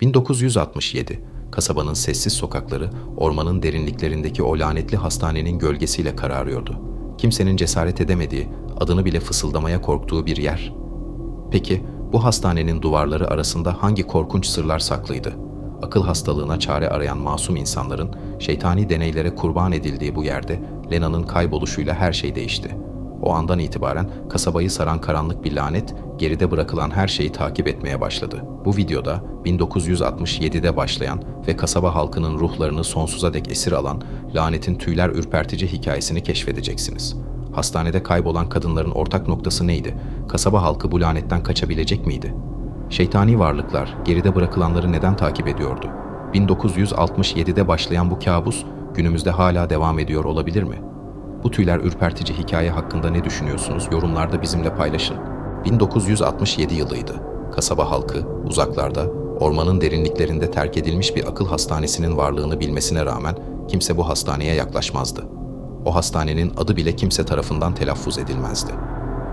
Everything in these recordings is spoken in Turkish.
1967, kasabanın sessiz sokakları, ormanın derinliklerindeki o lanetli hastanenin gölgesiyle kararıyordu. Kimsenin cesaret edemediği, adını bile fısıldamaya korktuğu bir yer. Peki, bu hastanenin duvarları arasında hangi korkunç sırlar saklıydı? Akıl hastalığına çare arayan masum insanların şeytani deneylere kurban edildiği bu yerde Lena'nın kayboluşuyla her şey değişti. O andan itibaren kasabayı saran karanlık bir lanet geride bırakılan her şeyi takip etmeye başladı. Bu videoda 1967'de başlayan ve kasaba halkının ruhlarını sonsuza dek esir alan lanetin tüyler ürpertici hikayesini keşfedeceksiniz. Hastanede kaybolan kadınların ortak noktası neydi? Kasaba halkı bu lanetten kaçabilecek miydi? Şeytani varlıklar geride bırakılanları neden takip ediyordu? 1967'de başlayan bu kabus günümüzde hala devam ediyor olabilir mi? Bu tüyler ürpertici hikaye hakkında ne düşünüyorsunuz? Yorumlarda bizimle paylaşın. 1967 yılıydı. Kasaba halkı uzaklarda, ormanın derinliklerinde terk edilmiş bir akıl hastanesinin varlığını bilmesine rağmen kimse bu hastaneye yaklaşmazdı. O hastanenin adı bile kimse tarafından telaffuz edilmezdi.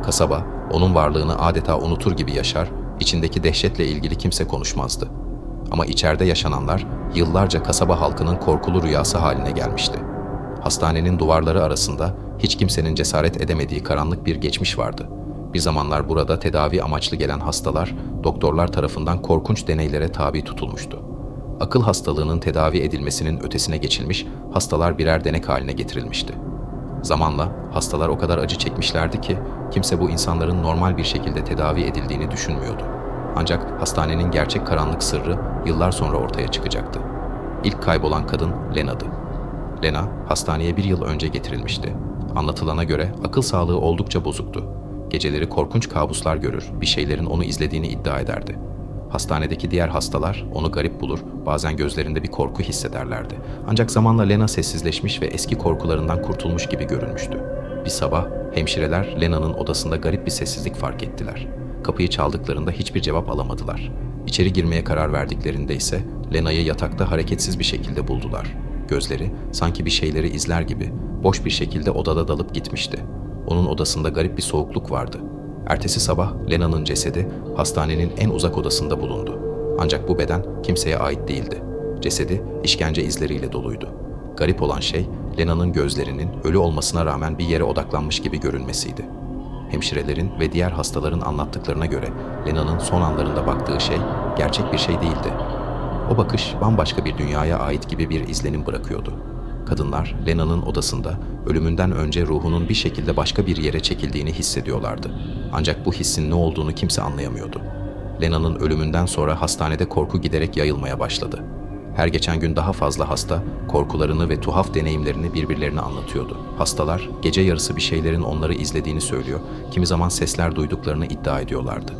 Kasaba onun varlığını adeta unutur gibi yaşar, içindeki dehşetle ilgili kimse konuşmazdı. Ama içeride yaşananlar yıllarca kasaba halkının korkulu rüyası haline gelmişti. Hastanenin duvarları arasında hiç kimsenin cesaret edemediği karanlık bir geçmiş vardı. Bir zamanlar burada tedavi amaçlı gelen hastalar doktorlar tarafından korkunç deneylere tabi tutulmuştu. Akıl hastalığının tedavi edilmesinin ötesine geçilmiş, hastalar birer denek haline getirilmişti. Zamanla hastalar o kadar acı çekmişlerdi ki kimse bu insanların normal bir şekilde tedavi edildiğini düşünmüyordu. Ancak hastanenin gerçek karanlık sırrı yıllar sonra ortaya çıkacaktı. İlk kaybolan kadın Lena'dı. Lena hastaneye bir yıl önce getirilmişti. Anlatılana göre akıl sağlığı oldukça bozuktu. Geceleri korkunç kabuslar görür, bir şeylerin onu izlediğini iddia ederdi. Hastanedeki diğer hastalar onu garip bulur, bazen gözlerinde bir korku hissederlerdi. Ancak zamanla Lena sessizleşmiş ve eski korkularından kurtulmuş gibi görünmüştü. Bir sabah hemşireler Lena'nın odasında garip bir sessizlik fark ettiler. Kapıyı çaldıklarında hiçbir cevap alamadılar. İçeri girmeye karar verdiklerinde ise Lena'yı yatakta hareketsiz bir şekilde buldular. Gözleri sanki bir şeyleri izler gibi boş bir şekilde odada dalıp gitmişti. Onun odasında garip bir soğukluk vardı. Ertesi sabah Lena'nın cesedi hastanenin en uzak odasında bulundu. Ancak bu beden kimseye ait değildi. Cesedi işkence izleriyle doluydu. Garip olan şey Lena'nın gözlerinin ölü olmasına rağmen bir yere odaklanmış gibi görünmesiydi. Hemşirelerin ve diğer hastaların anlattıklarına göre Lena'nın son anlarında baktığı şey gerçek bir şey değildi. O bakış bambaşka bir dünyaya ait gibi bir izlenim bırakıyordu. Kadınlar Lena'nın odasında ölümünden önce ruhunun bir şekilde başka bir yere çekildiğini hissediyorlardı. Ancak bu hissin ne olduğunu kimse anlayamıyordu. Lena'nın ölümünden sonra hastanede korku giderek yayılmaya başladı. Her geçen gün daha fazla hasta korkularını ve tuhaf deneyimlerini birbirlerine anlatıyordu. Hastalar gece yarısı bir şeylerin onları izlediğini söylüyor, kimi zaman sesler duyduklarını iddia ediyorlardı.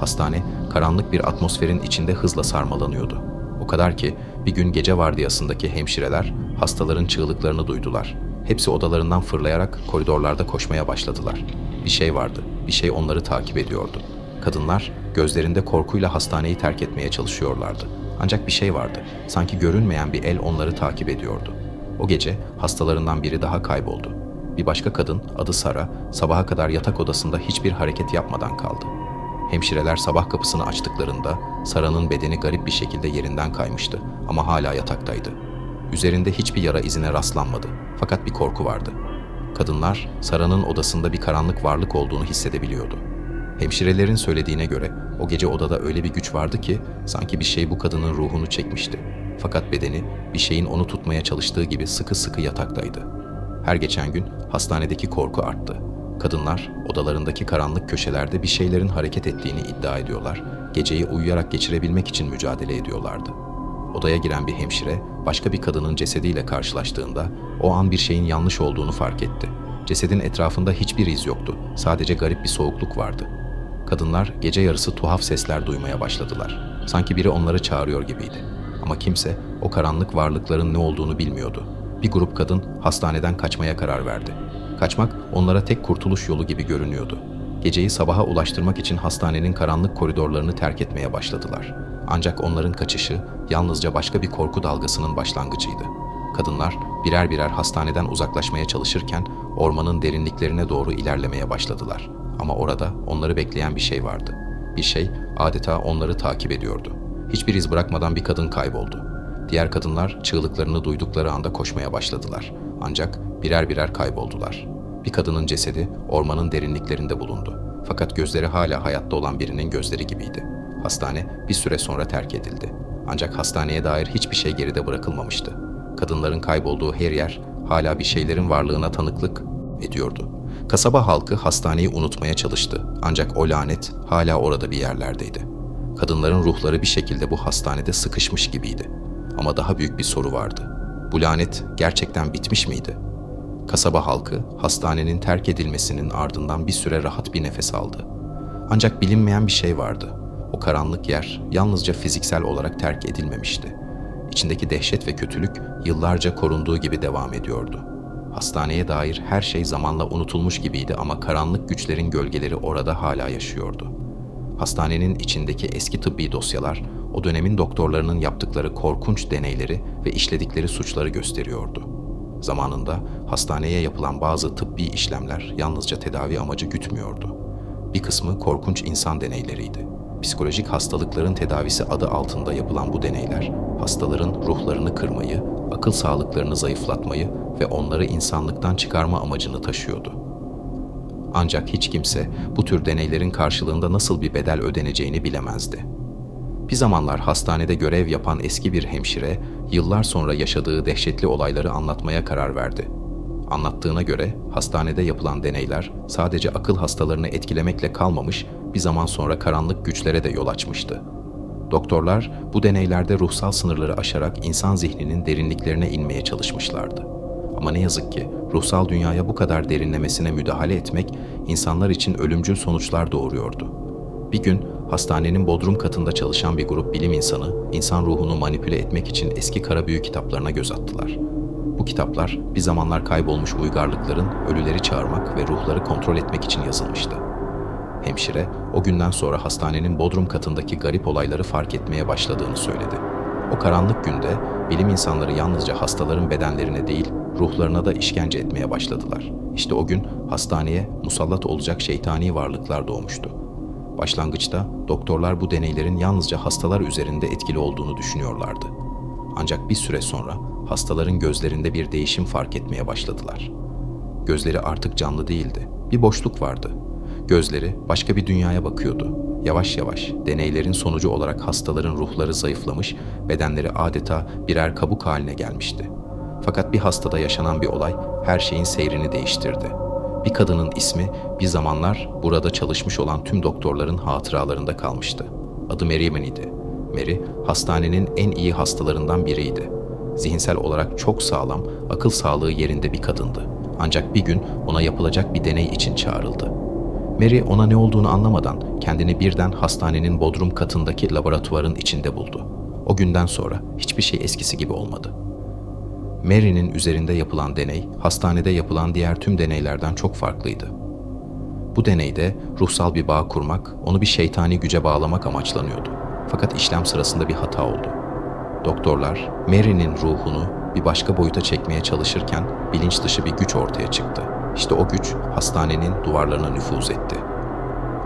Hastane karanlık bir atmosferin içinde hızla sarmalanıyordu. Kadar ki bir gün gece vardiyasındaki hemşireler hastaların çığlıklarını duydular. Hepsi odalarından fırlayarak koridorlarda koşmaya başladılar. Bir şey vardı, bir şey onları takip ediyordu. Kadınlar gözlerinde korkuyla hastaneyi terk etmeye çalışıyorlardı. Ancak bir şey vardı, sanki görünmeyen bir el onları takip ediyordu. O gece hastalarından biri daha kayboldu. Bir başka kadın, adı Sara, sabaha kadar yatak odasında hiçbir hareket yapmadan kaldı. Hemşireler sabah kapısını açtıklarında Sara'nın bedeni garip bir şekilde yerinden kaymıştı ama hala yataktaydı. Üzerinde hiçbir yara izine rastlanmadı fakat bir korku vardı. Kadınlar Sara'nın odasında bir karanlık varlık olduğunu hissedebiliyordu. Hemşirelerin söylediğine göre o gece odada öyle bir güç vardı ki sanki bir şey bu kadının ruhunu çekmişti. Fakat bedeni bir şeyin onu tutmaya çalıştığı gibi sıkı sıkı yataktaydı. Her geçen gün hastanedeki korku arttı. Kadınlar odalarındaki karanlık köşelerde bir şeylerin hareket ettiğini iddia ediyorlar. Geceyi uyuyarak geçirebilmek için mücadele ediyorlardı. Odaya giren bir hemşire başka bir kadının cesediyle karşılaştığında o an bir şeyin yanlış olduğunu fark etti. Cesedin etrafında hiçbir iz yoktu. Sadece garip bir soğukluk vardı. Kadınlar gece yarısı tuhaf sesler duymaya başladılar. Sanki biri onları çağırıyor gibiydi. Ama kimse o karanlık varlıkların ne olduğunu bilmiyordu. Bir grup kadın hastaneden kaçmaya karar verdi. Kaçmak onlara tek kurtuluş yolu gibi görünüyordu. Geceyi sabaha ulaştırmak için hastanenin karanlık koridorlarını terk etmeye başladılar. Ancak onların kaçışı yalnızca başka bir korku dalgasının başlangıcıydı. Kadınlar birer birer hastaneden uzaklaşmaya çalışırken ormanın derinliklerine doğru ilerlemeye başladılar. Ama orada onları bekleyen bir şey vardı. Bir şey adeta onları takip ediyordu. hiçbir iz bırakmadan bir kadın kayboldu. Diğer kadınlar çığlıklarını duydukları anda koşmaya başladılar. Ancak birer birer kayboldular. Bir kadının cesedi ormanın derinliklerinde bulundu. Fakat gözleri hala hayatta olan birinin gözleri gibiydi. Hastane bir süre sonra terk edildi. Ancak hastaneye dair hiçbir şey geride bırakılmamıştı. Kadınların kaybolduğu her yer hala bir şeylerin varlığına tanıklık ediyordu. Kasaba halkı hastaneyi unutmaya çalıştı. Ancak o lanet hala orada bir yerlerdeydi. Kadınların ruhları bir şekilde bu hastanede sıkışmış gibiydi. Ama daha büyük bir soru vardı. Bu lanet gerçekten bitmiş miydi? Kasaba halkı hastanenin terk edilmesinin ardından bir süre rahat bir nefes aldı. Ancak bilinmeyen bir şey vardı. O karanlık yer yalnızca fiziksel olarak terk edilmemişti. İçindeki dehşet ve kötülük yıllarca korunduğu gibi devam ediyordu. Hastaneye dair her şey zamanla unutulmuş gibiydi ama karanlık güçlerin gölgeleri orada hala yaşıyordu. Hastanenin içindeki eski tıbbi dosyalar, o dönemin doktorlarının yaptıkları korkunç deneyleri ve işledikleri suçları gösteriyordu. Zamanında hastaneye yapılan bazı tıbbi işlemler yalnızca tedavi amacı gütmüyordu. Bir kısmı korkunç insan deneyleriydi. Psikolojik hastalıkların tedavisi adı altında yapılan bu deneyler, hastaların ruhlarını kırmayı, akıl sağlıklarını zayıflatmayı ve onları insanlıktan çıkarma amacını taşıyordu. Ancak hiç kimse bu tür deneylerin karşılığında nasıl bir bedel ödeneceğini bilemezdi. Bir zamanlar hastanede görev yapan eski bir hemşire, yıllar sonra yaşadığı dehşetli olayları anlatmaya karar verdi. Anlattığına göre hastanede yapılan deneyler sadece akıl hastalarını etkilemekle kalmamış, bir zaman sonra karanlık güçlere de yol açmıştı. Doktorlar bu deneylerde ruhsal sınırları aşarak insan zihninin derinliklerine inmeye çalışmışlardı. Ama ne yazık ki ruhsal dünyaya bu kadar derinlemesine müdahale etmek insanlar için ölümcül sonuçlar doğuruyordu. Bir gün hastanenin bodrum katında çalışan bir grup bilim insanı insan ruhunu manipüle etmek için eski kara büyü kitaplarına göz attılar. Bu kitaplar bir zamanlar kaybolmuş uygarlıkların ölüleri çağırmak ve ruhları kontrol etmek için yazılmıştı. Hemşire o günden sonra hastanenin bodrum katındaki garip olayları fark etmeye başladığını söyledi. O karanlık günde bilim insanları yalnızca hastaların bedenlerine değil, ruhlarına da işkence etmeye başladılar. İşte o gün hastaneye musallat olacak şeytani varlıklar doğmuştu. Başlangıçta doktorlar bu deneylerin yalnızca hastalar üzerinde etkili olduğunu düşünüyorlardı. Ancak bir süre sonra hastaların gözlerinde bir değişim fark etmeye başladılar. Gözleri artık canlı değildi. Bir boşluk vardı. Gözleri başka bir dünyaya bakıyordu. Yavaş yavaş deneylerin sonucu olarak hastaların ruhları zayıflamış, bedenleri adeta birer kabuk haline gelmişti. Fakat bir hastada yaşanan bir olay her şeyin seyrini değiştirdi. Bir kadının ismi bir zamanlar burada çalışmış olan tüm doktorların hatıralarında kalmıştı. Adı Mary idi. Mary, hastanenin en iyi hastalarından biriydi. Zihinsel olarak çok sağlam, akıl sağlığı yerinde bir kadındı. Ancak bir gün ona yapılacak bir deney için çağrıldı. Mary ona ne olduğunu anlamadan kendini birden hastanenin bodrum katındaki laboratuvarın içinde buldu. O günden sonra hiçbir şey eskisi gibi olmadı. Mary'nin üzerinde yapılan deney, hastanede yapılan diğer tüm deneylerden çok farklıydı. Bu deneyde ruhsal bir bağ kurmak, onu bir şeytani güce bağlamak amaçlanıyordu. Fakat işlem sırasında bir hata oldu. Doktorlar, Mary'nin ruhunu bir başka boyuta çekmeye çalışırken bilinç dışı bir güç ortaya çıktı. İşte o güç hastanenin duvarlarına nüfuz etti.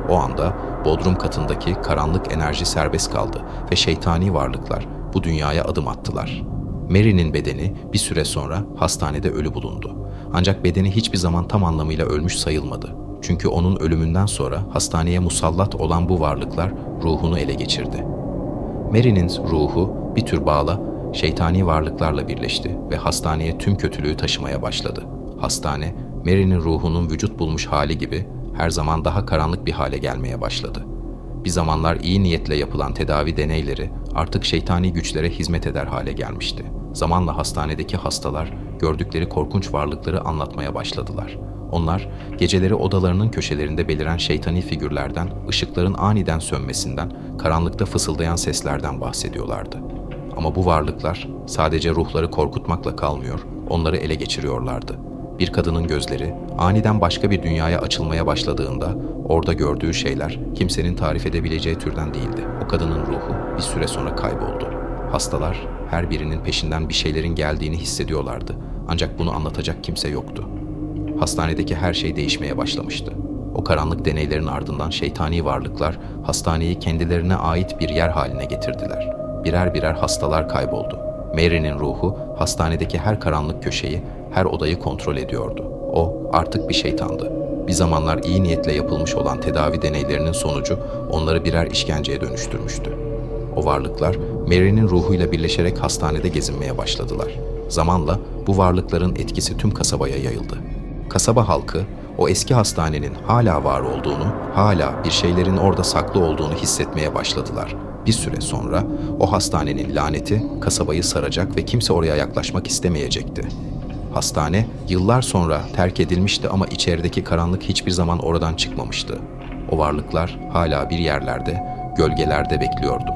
O anda bodrum katındaki karanlık enerji serbest kaldı ve şeytani varlıklar bu dünyaya adım attılar. Mary'nin bedeni bir süre sonra hastanede ölü bulundu. Ancak bedeni hiçbir zaman tam anlamıyla ölmüş sayılmadı. Çünkü onun ölümünden sonra hastaneye musallat olan bu varlıklar ruhunu ele geçirdi. Mary'nin ruhu bir tür bağla şeytani varlıklarla birleşti ve hastaneye tüm kötülüğü taşımaya başladı. Hastane, Mary'nin ruhunun vücut bulmuş hali gibi her zaman daha karanlık bir hale gelmeye başladı. Bir zamanlar iyi niyetle yapılan tedavi deneyleri artık şeytani güçlere hizmet eder hale gelmişti. Zamanla hastanedeki hastalar gördükleri korkunç varlıkları anlatmaya başladılar. Onlar geceleri odalarının köşelerinde beliren şeytani figürlerden, ışıkların aniden sönmesinden, karanlıkta fısıldayan seslerden bahsediyorlardı. Ama bu varlıklar sadece ruhları korkutmakla kalmıyor, onları ele geçiriyorlardı. Bir kadının gözleri aniden başka bir dünyaya açılmaya başladığında orada gördüğü şeyler kimsenin tarif edebileceği türden değildi. O kadının ruhu bir süre sonra kayboldu. Hastalar her birinin peşinden bir şeylerin geldiğini hissediyorlardı. Ancak bunu anlatacak kimse yoktu. Hastanedeki her şey değişmeye başlamıştı. O karanlık deneylerin ardından şeytani varlıklar hastaneyi kendilerine ait bir yer haline getirdiler. birer birer hastalar kayboldu. Mary'nin ruhu hastanedeki her karanlık köşeyi, her odayı kontrol ediyordu. O artık bir şeytandı. Bir zamanlar iyi niyetle yapılmış olan tedavi deneylerinin sonucu onları birer işkenceye dönüştürmüştü. O varlıklar Mary'nin ruhuyla birleşerek hastanede gezinmeye başladılar. Zamanla bu varlıkların etkisi tüm kasabaya yayıldı. Kasaba halkı o eski hastanenin hala var olduğunu, hala bir şeylerin orada saklı olduğunu hissetmeye başladılar. Bir süre sonra o hastanenin laneti kasabayı saracak ve kimse oraya yaklaşmak istemeyecekti. Hastane yıllar sonra terk edilmişti ama içerideki karanlık hiçbir zaman oradan çıkmamıştı. O varlıklar hala bir yerlerde, gölgelerde bekliyordu.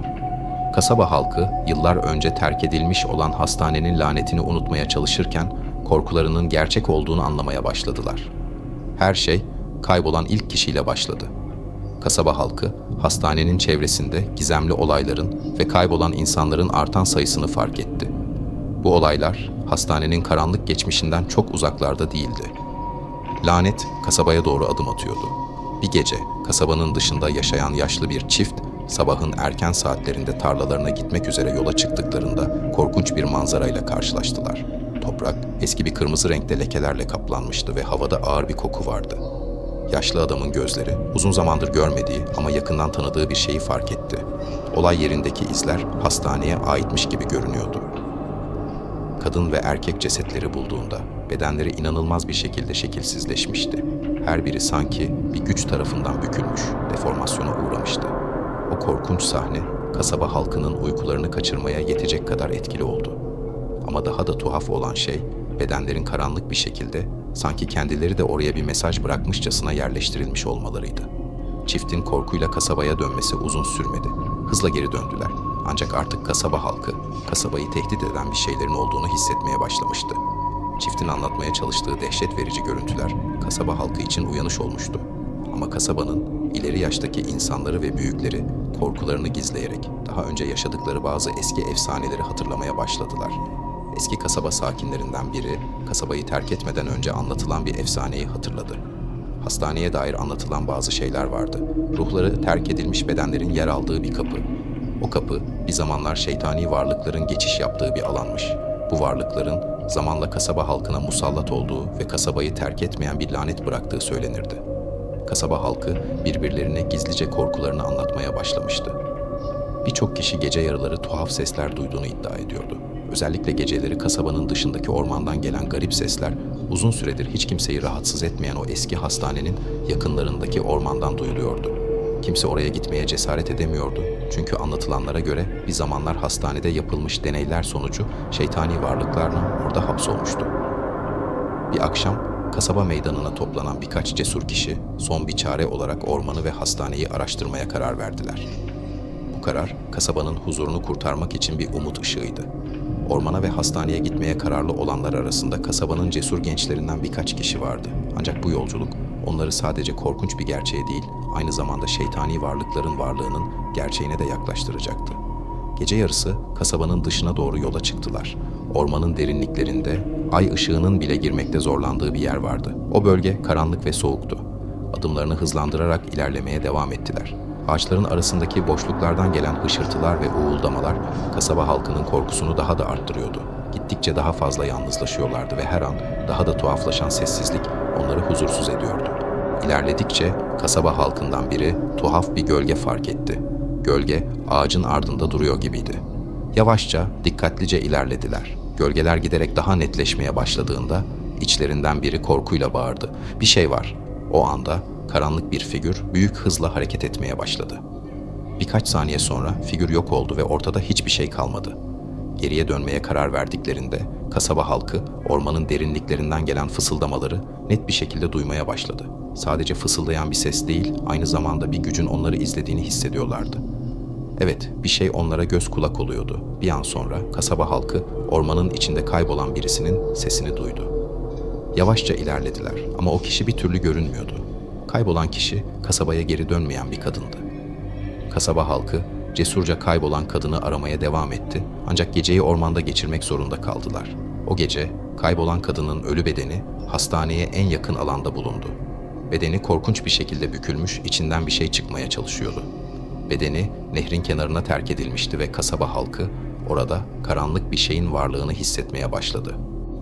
Kasaba halkı yıllar önce terk edilmiş olan hastanenin lanetini unutmaya çalışırken korkularının gerçek olduğunu anlamaya başladılar. Her şey kaybolan ilk kişiyle başladı. Kasaba halkı hastanenin çevresinde gizemli olayların ve kaybolan insanların artan sayısını fark etti. Bu olaylar hastanenin karanlık geçmişinden çok uzaklarda değildi. Lanet kasabaya doğru adım atıyordu. Bir gece kasabanın dışında yaşayan yaşlı bir çift sabahın erken saatlerinde tarlalarına gitmek üzere yola çıktıklarında korkunç bir manzarayla karşılaştılar. Toprak eski bir kırmızı renkte lekelerle kaplanmıştı ve havada ağır bir koku vardı. Yaşlı adamın gözleri uzun zamandır görmediği ama yakından tanıdığı bir şeyi fark etti. Olay yerindeki izler hastaneye aitmiş gibi görünüyordu. Kadın ve erkek cesetleri bulduğunda bedenleri inanılmaz bir şekilde şekilsizleşmişti. Her biri sanki bir güç tarafından bükülmüş, deformasyona uğramıştı. O korkunç sahne kasaba halkının uykularını kaçırmaya yetecek kadar etkili oldu. Ama daha da tuhaf olan şey bedenlerin karanlık bir şekilde sanki kendileri de oraya bir mesaj bırakmışçasına yerleştirilmiş olmalarıydı. Çiftin korkuyla kasabaya dönmesi uzun sürmedi. Hızla geri döndüler. Ancak artık kasaba halkı, kasabayı tehdit eden bir şeylerin olduğunu hissetmeye başlamıştı. Çiftin anlatmaya çalıştığı dehşet verici görüntüler kasaba halkı için uyanış olmuştu. Ama kasabanın ileri yaştaki insanları ve büyükleri korkularını gizleyerek daha önce yaşadıkları bazı eski efsaneleri hatırlamaya başladılar. Eski kasaba sakinlerinden biri kasabayı terk etmeden önce anlatılan bir efsaneyi hatırladı. Hastaneye dair anlatılan bazı şeyler vardı. Ruhları terk edilmiş bedenlerin yer aldığı bir kapı. O kapı bir zamanlar şeytani varlıkların geçiş yaptığı bir alanmış. Bu varlıkların zamanla kasaba halkına musallat olduğu ve kasabayı terk etmeyen bir lanet bıraktığı söylenirdi. Kasaba halkı birbirlerine gizlice korkularını anlatmaya başlamıştı. Birçok kişi gece yarıları tuhaf sesler duyduğunu iddia ediyordu. Özellikle geceleri kasabanın dışındaki ormandan gelen garip sesler uzun süredir hiç kimseyi rahatsız etmeyen o eski hastanenin yakınlarındaki ormandan duyuluyordu. Kimse oraya gitmeye cesaret edemiyordu. Çünkü anlatılanlara göre bir zamanlar hastanede yapılmış deneyler sonucu şeytani varlıklarla orada hapsolmuştu. Bir akşam kasaba meydanına toplanan birkaç cesur kişi son bir çare olarak ormanı ve hastaneyi araştırmaya karar verdiler. Bu karar kasabanın huzurunu kurtarmak için bir umut ışığıydı. Ormana ve hastaneye gitmeye kararlı olanlar arasında kasabanın cesur gençlerinden birkaç kişi vardı. Ancak bu yolculuk onları sadece korkunç bir gerçeğe değil, aynı zamanda şeytani varlıkların varlığının gerçeğine de yaklaştıracaktı. Gece yarısı kasabanın dışına doğru yola çıktılar. Ormanın derinliklerinde ay ışığının bile girmekte zorlandığı bir yer vardı. O bölge karanlık ve soğuktu. Adımlarını hızlandırarak ilerlemeye devam ettiler. Ağaçların arasındaki boşluklardan gelen hışırtılar ve uğuldamalar kasaba halkının korkusunu daha da arttırıyordu. Gittikçe daha fazla yalnızlaşıyorlardı ve her an daha da tuhaflaşan sessizlik onları huzursuz ediyordu. İlerledikçe kasaba halkından biri tuhaf bir gölge fark etti. Gölge ağacın ardında duruyor gibiydi. Yavaşça, dikkatlice ilerlediler. Gölgeler giderek daha netleşmeye başladığında içlerinden biri korkuyla bağırdı. Bir şey var. O anda karanlık bir figür büyük hızla hareket etmeye başladı. Birkaç saniye sonra figür yok oldu ve ortada hiçbir şey kalmadı. Geriye dönmeye karar verdiklerinde kasaba halkı ormanın derinliklerinden gelen fısıldamaları net bir şekilde duymaya başladı. Sadece fısıldayan bir ses değil, aynı zamanda bir gücün onları izlediğini hissediyorlardı. Evet, bir şey onlara göz kulak oluyordu. Bir an sonra kasaba halkı ormanın içinde kaybolan birisinin sesini duydu. Yavaşça ilerlediler ama o kişi bir türlü görünmüyordu. Kaybolan kişi kasabaya geri dönmeyen bir kadındı. Kasaba halkı cesurca kaybolan kadını aramaya devam etti ancak geceyi ormanda geçirmek zorunda kaldılar. O gece kaybolan kadının ölü bedeni hastaneye en yakın alanda bulundu. Bedeni korkunç bir şekilde bükülmüş, içinden bir şey çıkmaya çalışıyordu. Bedeni nehrin kenarına terk edilmişti ve kasaba halkı orada karanlık bir şeyin varlığını hissetmeye başladı.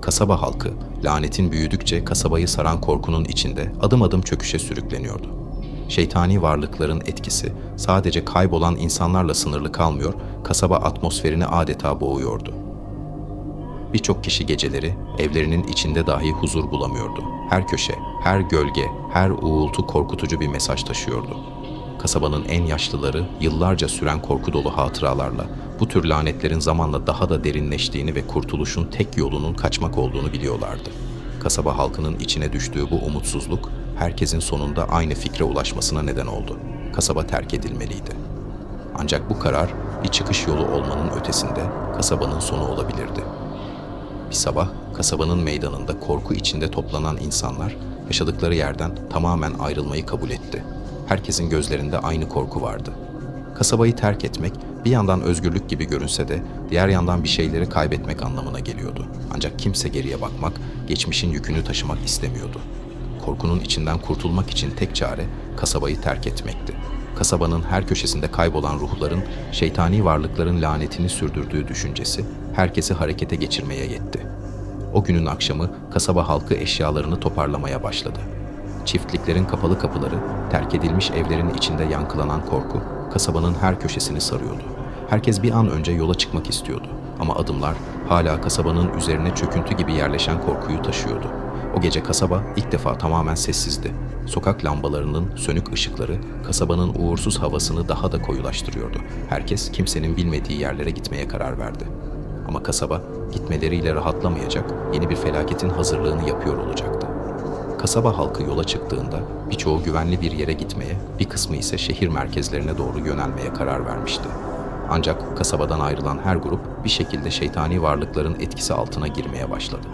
Kasaba halkı lanetin büyüdükçe kasabayı saran korkunun içinde adım adım çöküşe sürükleniyordu. Şeytani varlıkların etkisi sadece kaybolan insanlarla sınırlı kalmıyor, kasaba atmosferini adeta boğuyordu. Birçok kişi geceleri evlerinin içinde dahi huzur bulamıyordu. Her köşe, her gölge, her uğultu korkutucu bir mesaj taşıyordu. Kasabanın en yaşlıları yıllarca süren korku dolu hatıralarla bu tür lanetlerin zamanla daha da derinleştiğini ve kurtuluşun tek yolunun kaçmak olduğunu biliyorlardı. Kasaba halkının içine düştüğü bu umutsuzluk herkesin sonunda aynı fikre ulaşmasına neden oldu. Kasaba terk edilmeliydi. Ancak bu karar bir çıkış yolu olmanın ötesinde kasabanın sonu olabilirdi. Bir sabah kasabanın meydanında korku içinde toplanan insanlar yaşadıkları yerden tamamen ayrılmayı kabul etti. Herkesin gözlerinde aynı korku vardı. Kasabayı terk etmek bir yandan özgürlük gibi görünse de diğer yandan bir şeyleri kaybetmek anlamına geliyordu. Ancak kimse geriye bakmak, geçmişin yükünü taşımak istemiyordu. Korkunun içinden kurtulmak için tek çare kasabayı terk etmekti. Kasabanın her köşesinde kaybolan ruhların, şeytani varlıkların lanetini sürdürdüğü düşüncesi herkesi harekete geçirmeye yetti. O günün akşamı kasaba halkı eşyalarını toparlamaya başladı. Çiftliklerin kapalı kapıları, terk edilmiş evlerin içinde yankılanan korku kasabanın her köşesini sarıyordu. Herkes bir an önce yola çıkmak istiyordu ama adımlar hala kasabanın üzerine çöküntü gibi yerleşen korkuyu taşıyordu. O gece kasaba ilk defa tamamen sessizdi. Sokak lambalarının sönük ışıkları kasabanın uğursuz havasını daha da koyulaştırıyordu. Herkes kimsenin bilmediği yerlere gitmeye karar verdi. Ama kasaba gitmeleriyle rahatlamayacak, yeni bir felaketin hazırlığını yapıyor olacaktı. Kasaba halkı yola çıktığında birçoğu güvenli bir yere gitmeye, bir kısmı ise şehir merkezlerine doğru yönelmeye karar vermişti. Ancak kasabadan ayrılan her grup bir şekilde şeytani varlıkların etkisi altına girmeye başladı.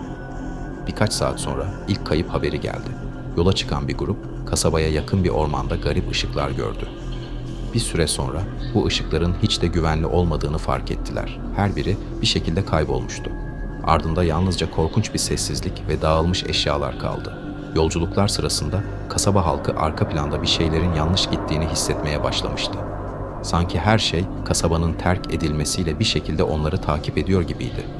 Birkaç saat sonra ilk kayıp haberi geldi. Yola çıkan bir grup kasabaya yakın bir ormanda garip ışıklar gördü. Bir süre sonra bu ışıkların hiç de güvenli olmadığını fark ettiler. Her biri bir şekilde kaybolmuştu. Ardında yalnızca korkunç bir sessizlik ve dağılmış eşyalar kaldı. Yolculuklar sırasında kasaba halkı arka planda bir şeylerin yanlış gittiğini hissetmeye başlamıştı. Sanki her şey kasabanın terk edilmesiyle bir şekilde onları takip ediyor gibiydi.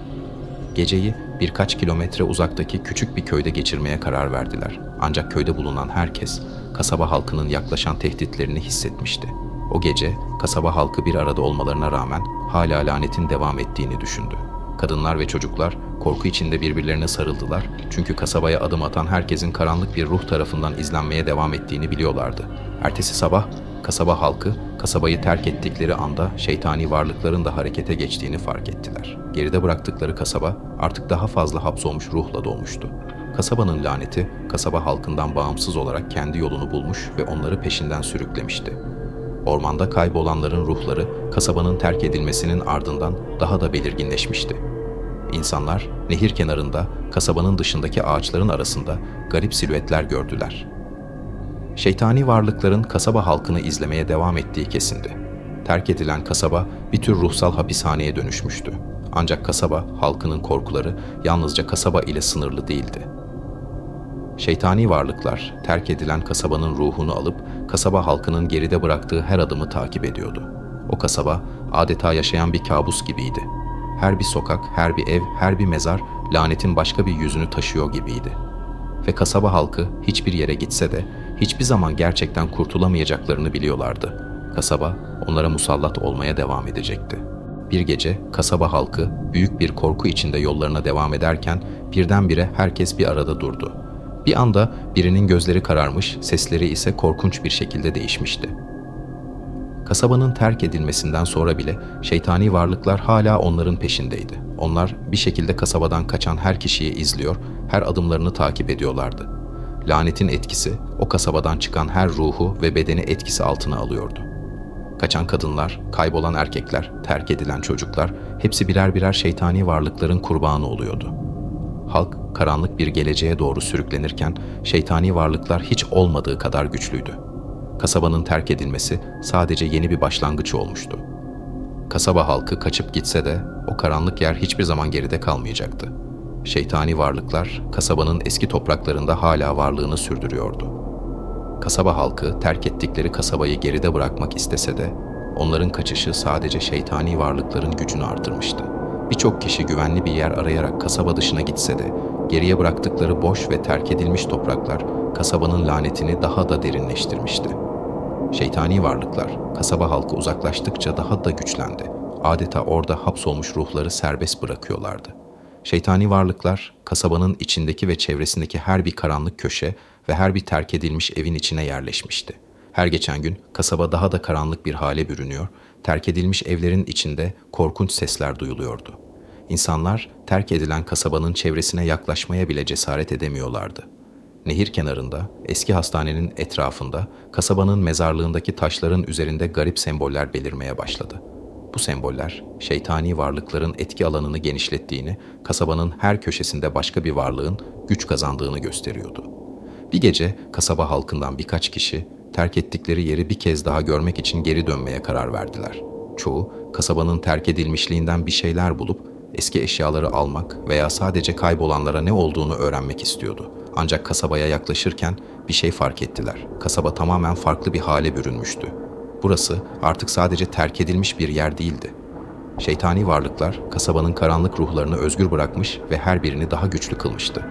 Geceyi birkaç kilometre uzaktaki küçük bir köyde geçirmeye karar verdiler. Ancak köyde bulunan herkes kasaba halkının yaklaşan tehditlerini hissetmişti. O gece kasaba halkı bir arada olmalarına rağmen hala lanetin devam ettiğini düşündü. Kadınlar ve çocuklar korku içinde birbirlerine sarıldılar çünkü kasabaya adım atan herkesin karanlık bir ruh tarafından izlenmeye devam ettiğini biliyorlardı. Ertesi sabah kasaba halkı kasabayı terk ettikleri anda şeytani varlıkların da harekete geçtiğini fark ettiler. Geride bıraktıkları kasaba artık daha fazla hapsolmuş ruhla dolmuştu. Kasabanın laneti kasaba halkından bağımsız olarak kendi yolunu bulmuş ve onları peşinden sürüklemişti. Ormanda kaybolanların ruhları kasabanın terk edilmesinin ardından daha da belirginleşmişti. İnsanlar nehir kenarında kasabanın dışındaki ağaçların arasında garip silüetler gördüler. Şeytani varlıkların kasaba halkını izlemeye devam ettiği kesindi. Terk edilen kasaba bir tür ruhsal hapishaneye dönüşmüştü. Ancak kasaba halkının korkuları yalnızca kasaba ile sınırlı değildi. Şeytani varlıklar terk edilen kasabanın ruhunu alıp kasaba halkının geride bıraktığı her adımı takip ediyordu. O kasaba adeta yaşayan bir kabus gibiydi. Her bir sokak, her bir ev, her bir mezar lanetin başka bir yüzünü taşıyor gibiydi. Ve kasaba halkı hiçbir yere gitse de hiçbir zaman gerçekten kurtulamayacaklarını biliyorlardı. Kasaba onlara musallat olmaya devam edecekti. Bir gece kasaba halkı büyük bir korku içinde yollarına devam ederken birdenbire herkes bir arada durdu. Bir anda birinin gözleri kararmış, sesleri ise korkunç bir şekilde değişmişti. Kasabanın terk edilmesinden sonra bile şeytani varlıklar hala onların peşindeydi. Onlar bir şekilde kasabadan kaçan her kişiyi izliyor, her adımlarını takip ediyorlardı. Lanetin etkisi o kasabadan çıkan her ruhu ve bedeni etkisi altına alıyordu. Kaçan kadınlar, kaybolan erkekler, terk edilen çocuklar hepsi birer birer şeytani varlıkların kurbanı oluyordu. Halk karanlık bir geleceğe doğru sürüklenirken şeytani varlıklar hiç olmadığı kadar güçlüydü. Kasabanın terk edilmesi sadece yeni bir başlangıç olmuştu. Kasaba halkı kaçıp gitse de o karanlık yer hiçbir zaman geride kalmayacaktı. Şeytani varlıklar kasabanın eski topraklarında hala varlığını sürdürüyordu. Kasaba halkı terk ettikleri kasabayı geride bırakmak istese de onların kaçışı sadece şeytani varlıkların gücünü artırmıştı. Birçok kişi güvenli bir yer arayarak kasaba dışına gitse de geriye bıraktıkları boş ve terk edilmiş topraklar kasabanın lanetini daha da derinleştirmişti. Şeytani varlıklar kasaba halkı uzaklaştıkça daha da güçlendi. Adeta orada hapsolmuş ruhları serbest bırakıyorlardı. Şeytani varlıklar kasabanın içindeki ve çevresindeki her bir karanlık köşe ve her bir terk edilmiş evin içine yerleşmişti. Her geçen gün kasaba daha da karanlık bir hale bürünüyor, terk edilmiş evlerin içinde korkunç sesler duyuluyordu. İnsanlar terk edilen kasabanın çevresine yaklaşmaya bile cesaret edemiyorlardı. Nehir kenarında, eski hastanenin etrafında, kasabanın mezarlığındaki taşların üzerinde garip semboller belirmeye başladı. Bu semboller, şeytani varlıkların etki alanını genişlettiğini, kasabanın her köşesinde başka bir varlığın güç kazandığını gösteriyordu. Bir gece kasaba halkından birkaç kişi terk ettikleri yeri bir kez daha görmek için geri dönmeye karar verdiler. Çoğu kasabanın terk edilmişliğinden bir şeyler bulup eski eşyaları almak veya sadece kaybolanlara ne olduğunu öğrenmek istiyordu. Ancak kasabaya yaklaşırken bir şey fark ettiler. Kasaba tamamen farklı bir hale bürünmüştü. Burası artık sadece terk edilmiş bir yer değildi. Şeytani varlıklar kasabanın karanlık ruhlarını özgür bırakmış ve her birini daha güçlü kılmıştı.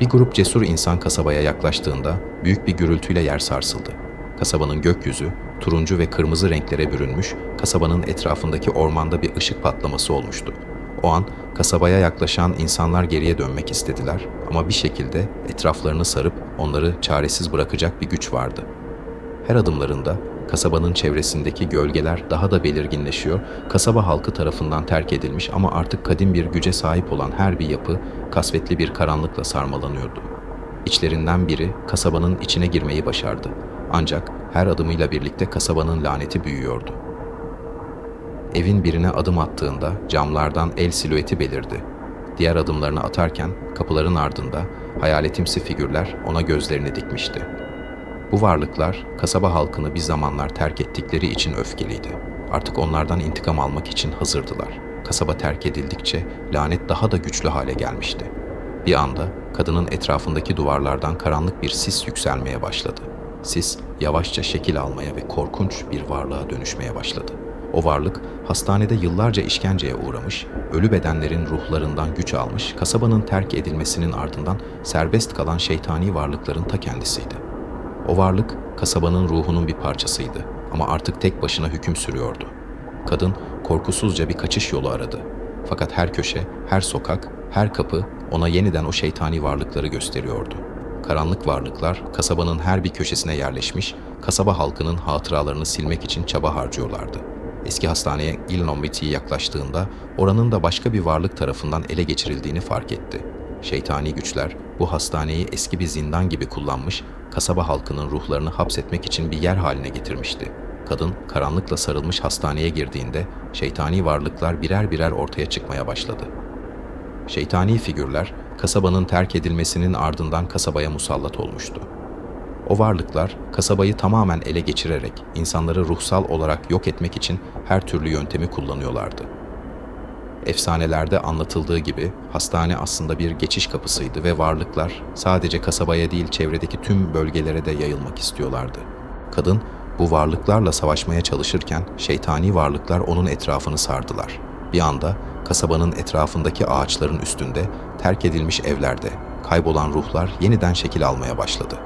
Bir grup cesur insan kasabaya yaklaştığında büyük bir gürültüyle yer sarsıldı. Kasabanın gökyüzü turuncu ve kırmızı renklere bürünmüş, kasabanın etrafındaki ormanda bir ışık patlaması olmuştu. O an kasabaya yaklaşan insanlar geriye dönmek istediler ama bir şekilde etraflarını sarıp onları çaresiz bırakacak bir güç vardı. Her adımlarında kasabanın çevresindeki gölgeler daha da belirginleşiyor, kasaba halkı tarafından terk edilmiş ama artık kadim bir güce sahip olan her bir yapı kasvetli bir karanlıkla sarmalanıyordu. İçlerinden biri kasabanın içine girmeyi başardı. Ancak her adımıyla birlikte kasabanın laneti büyüyordu. Evin birine adım attığında camlardan el silüeti belirdi. Diğer adımlarını atarken kapıların ardında hayaletimsi figürler ona gözlerini dikmişti. Bu varlıklar kasaba halkını bir zamanlar terk ettikleri için öfkeliydi. Artık onlardan intikam almak için hazırdılar. Kasaba terk edildikçe lanet daha da güçlü hale gelmişti. Bir anda kadının etrafındaki duvarlardan karanlık bir sis yükselmeye başladı. Sis yavaşça şekil almaya ve korkunç bir varlığa dönüşmeye başladı. O varlık hastanede yıllarca işkenceye uğramış, ölü bedenlerin ruhlarından güç almış, kasabanın terk edilmesinin ardından serbest kalan şeytani varlıkların ta kendisiydi. O varlık kasabanın ruhunun bir parçasıydı ama artık tek başına hüküm sürüyordu. Kadın korkusuzca bir kaçış yolu aradı. Fakat her köşe, her sokak, her kapı ona yeniden o şeytani varlıkları gösteriyordu. Karanlık varlıklar kasabanın her bir köşesine yerleşmiş, kasaba halkının hatıralarını silmek için çaba harcıyorlardı. Eski hastaneye Ilnomviti yaklaştığında oranın da başka bir varlık tarafından ele geçirildiğini fark etti. Şeytani güçler bu hastaneyi eski bir zindan gibi kullanmış, kasaba halkının ruhlarını hapsetmek için bir yer haline getirmişti. Kadın karanlıkla sarılmış hastaneye girdiğinde şeytani varlıklar birer birer ortaya çıkmaya başladı. Şeytani figürler kasabanın terk edilmesinin ardından kasabaya musallat olmuştu. O varlıklar kasabayı tamamen ele geçirerek insanları ruhsal olarak yok etmek için her türlü yöntemi kullanıyorlardı. Efsanelerde anlatıldığı gibi hastane aslında bir geçiş kapısıydı ve varlıklar sadece kasabaya değil çevredeki tüm bölgelere de yayılmak istiyorlardı. Kadın bu varlıklarla savaşmaya çalışırken şeytani varlıklar onun etrafını sardılar. Bir anda kasabanın etrafındaki ağaçların üstünde, terk edilmiş evlerde kaybolan ruhlar yeniden şekil almaya başladı.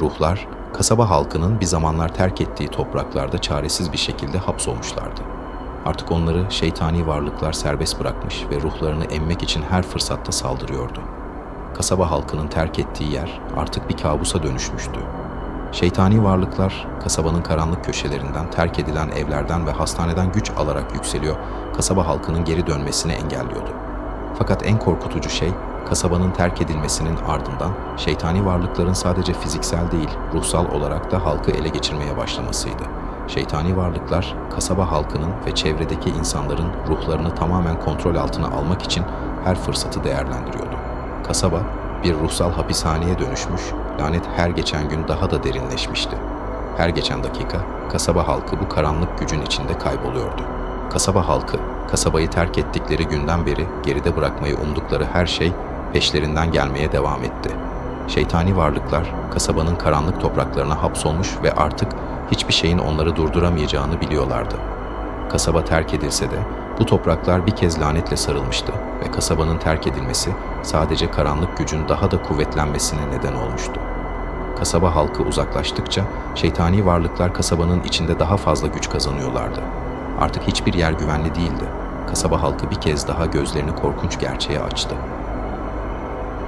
Ruhlar, kasaba halkının bir zamanlar terk ettiği topraklarda çaresiz bir şekilde hapsolmuşlardı. Artık onları şeytani varlıklar serbest bırakmış ve ruhlarını emmek için her fırsatta saldırıyordu. Kasaba halkının terk ettiği yer artık bir kabusa dönüşmüştü. Şeytani varlıklar kasabanın karanlık köşelerinden, terk edilen evlerden ve hastaneden güç alarak yükseliyor, kasaba halkının geri dönmesini engelliyordu. Fakat en korkutucu şey kasabanın terk edilmesinin ardından şeytani varlıkların sadece fiziksel değil, ruhsal olarak da halkı ele geçirmeye başlamasıydı. Şeytani varlıklar kasaba halkının ve çevredeki insanların ruhlarını tamamen kontrol altına almak için her fırsatı değerlendiriyordu. Kasaba bir ruhsal hapishaneye dönüşmüş, lanet her geçen gün daha da derinleşmişti. Her geçen dakika kasaba halkı bu karanlık gücün içinde kayboluyordu. Kasaba halkı, kasabayı terk ettikleri günden beri geride bırakmayı umdukları her şey peşlerinden gelmeye devam etti. Şeytani varlıklar kasabanın karanlık topraklarına hapsolmuş ve artık hiçbir şeyin onları durduramayacağını biliyorlardı. Kasaba terk edilse de bu topraklar bir kez lanetle sarılmıştı ve kasabanın terk edilmesi sadece karanlık gücün daha da kuvvetlenmesine neden olmuştu. Kasaba halkı uzaklaştıkça şeytani varlıklar kasabanın içinde daha fazla güç kazanıyorlardı. Artık hiçbir yer güvenli değildi. Kasaba halkı bir kez daha gözlerini korkunç gerçeğe açtı.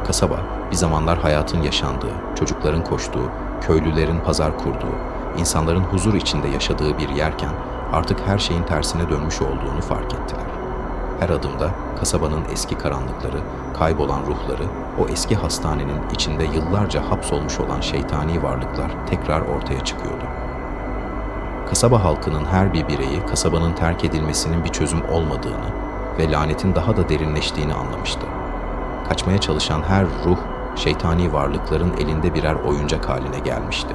Kasaba, bir zamanlar hayatın yaşandığı, çocukların koştuğu, köylülerin pazar kurduğu, insanların huzur içinde yaşadığı bir yerken artık her şeyin tersine dönmüş olduğunu fark ettiler. Her adımda kasabanın eski karanlıkları, kaybolan ruhları, o eski hastanenin içinde yıllarca hapsolmuş olan şeytani varlıklar tekrar ortaya çıkıyordu. Kasaba halkının her bir bireyi kasabanın terk edilmesinin bir çözüm olmadığını ve lanetin daha da derinleştiğini anlamıştı. Kaçmaya çalışan her ruh, şeytani varlıkların elinde birer oyuncak haline gelmişti.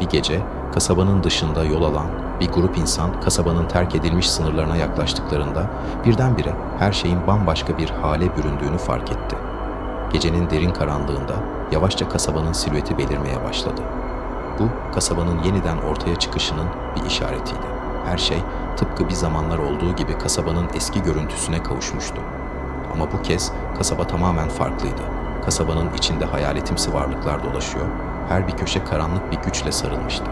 Bir gece kasabanın dışında yol alan bir grup insan kasabanın terk edilmiş sınırlarına yaklaştıklarında birdenbire her şeyin bambaşka bir hale büründüğünü fark etti. Gecenin derin karanlığında yavaşça kasabanın silüeti belirmeye başladı. Bu kasabanın yeniden ortaya çıkışının bir işaretiydi. Her şey tıpkı bir zamanlar olduğu gibi kasabanın eski görüntüsüne kavuşmuştu. Ama bu kez kasaba tamamen farklıydı. Kasabanın içinde hayaletimsi varlıklar dolaşıyor, her bir köşe karanlık bir güçle sarılmıştı.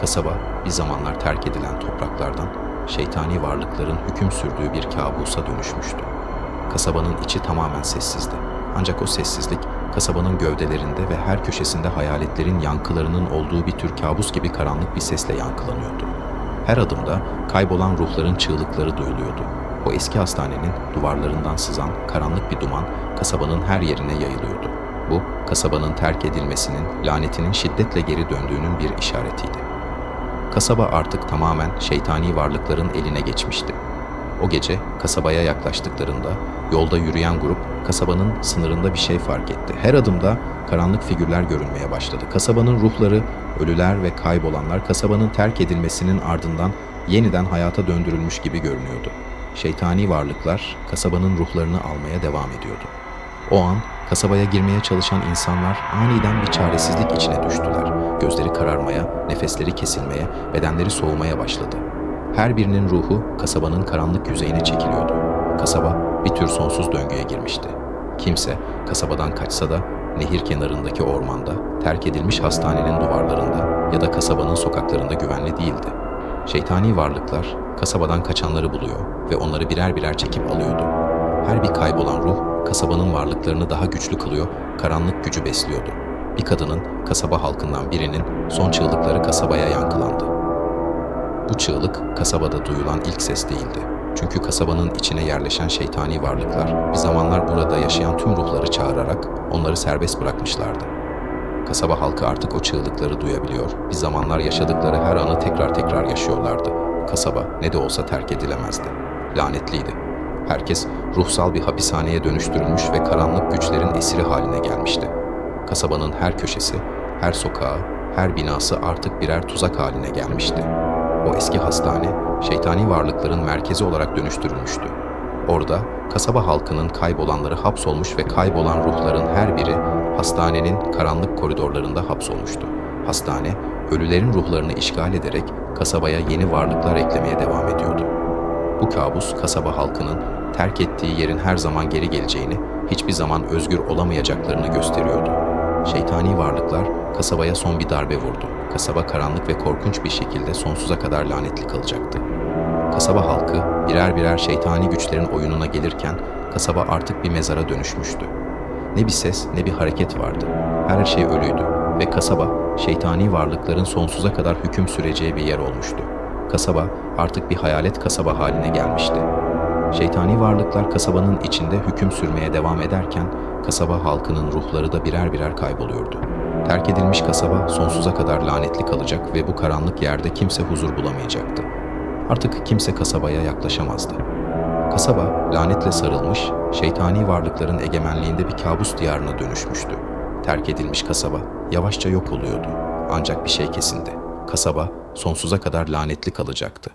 Kasaba bir zamanlar terk edilen topraklardan şeytani varlıkların hüküm sürdüğü bir kabusa dönüşmüştü. Kasabanın içi tamamen sessizdi. Ancak o sessizlik kasabanın gövdelerinde ve her köşesinde hayaletlerin yankılarının olduğu bir tür kabus gibi karanlık bir sesle yankılanıyordu. Her adımda kaybolan ruhların çığlıkları duyuluyordu. O eski hastanenin duvarlarından sızan karanlık bir duman kasabanın her yerine yayılıyordu. Kasabanın terk edilmesinin, lanetinin şiddetle geri döndüğünün bir işaretiydi. Kasaba artık tamamen şeytani varlıkların eline geçmişti. O gece kasabaya yaklaştıklarında yolda yürüyen grup kasabanın sınırında bir şey fark etti. Her adımda karanlık figürler görünmeye başladı. Kasabanın ruhları, ölüler ve kaybolanlar kasabanın terk edilmesinin ardından yeniden hayata döndürülmüş gibi görünüyordu. Şeytani varlıklar kasabanın ruhlarını almaya devam ediyordu. O an kasabaya girmeye çalışan insanlar aniden bir çaresizlik içine düştüler. Gözleri kararmaya, nefesleri kesilmeye, bedenleri soğumaya başladı. Her birinin ruhu kasabanın karanlık yüzeyine çekiliyordu. Kasaba bir tür sonsuz döngüye girmişti. Kimse kasabadan kaçsa da nehir kenarındaki ormanda, terk edilmiş hastanenin duvarlarında ya da kasabanın sokaklarında güvenli değildi. Şeytani varlıklar kasabadan kaçanları buluyor ve onları birer birer çekip alıyordu. Her bir kaybolan ruh kasabanın varlıklarını daha güçlü kılıyor, karanlık gücü besliyordu. Bir kadının, kasaba halkından birinin son çığlıkları kasabaya yankılandı. Bu çığlık kasabada duyulan ilk ses değildi. Çünkü kasabanın içine yerleşen şeytani varlıklar bir zamanlar burada yaşayan tüm ruhları çağırarak onları serbest bırakmışlardı. Kasaba halkı artık o çığlıkları duyabiliyor. Bir zamanlar yaşadıkları her anı tekrar tekrar yaşıyorlardı. Kasaba ne de olsa terk edilemezdi. Lanetliydi. Herkes ruhsal bir hapishaneye dönüştürülmüş ve karanlık güçlerin esiri haline gelmişti. Kasabanın her köşesi, her sokağı, her binası artık birer tuzak haline gelmişti. O eski hastane, şeytani varlıkların merkezi olarak dönüştürülmüştü. Orada kasaba halkının kaybolanları hapsolmuş ve kaybolan ruhların her biri hastanenin karanlık koridorlarında hapsolmuştu. Hastane, ölülerin ruhlarını işgal ederek kasabaya yeni varlıklar eklemeye devam ediyordu. Bu kabus kasaba halkının terk ettiği yerin her zaman geri geleceğini, hiçbir zaman özgür olamayacaklarını gösteriyordu. Şeytani varlıklar kasabaya son bir darbe vurdu. Kasaba karanlık ve korkunç bir şekilde sonsuza kadar lanetli kalacaktı. Kasaba halkı birer birer şeytani güçlerin oyununa gelirken kasaba artık bir mezara dönüşmüştü. Ne bir ses ne bir hareket vardı. Her şey ölüydü ve kasaba şeytani varlıkların sonsuza kadar hüküm süreceği bir yer olmuştu. Kasaba artık bir hayalet kasaba haline gelmişti. Şeytani varlıklar kasabanın içinde hüküm sürmeye devam ederken kasaba halkının ruhları da birer birer kayboluyordu. Terk edilmiş kasaba sonsuza kadar lanetli kalacak ve bu karanlık yerde kimse huzur bulamayacaktı. Artık kimse kasabaya yaklaşamazdı. Kasaba lanetle sarılmış, şeytani varlıkların egemenliğinde bir kabus diyarına dönüşmüştü. Terk edilmiş kasaba yavaşça yok oluyordu. Ancak bir şey kesindi. Kasaba sonsuza kadar lanetli kalacaktı.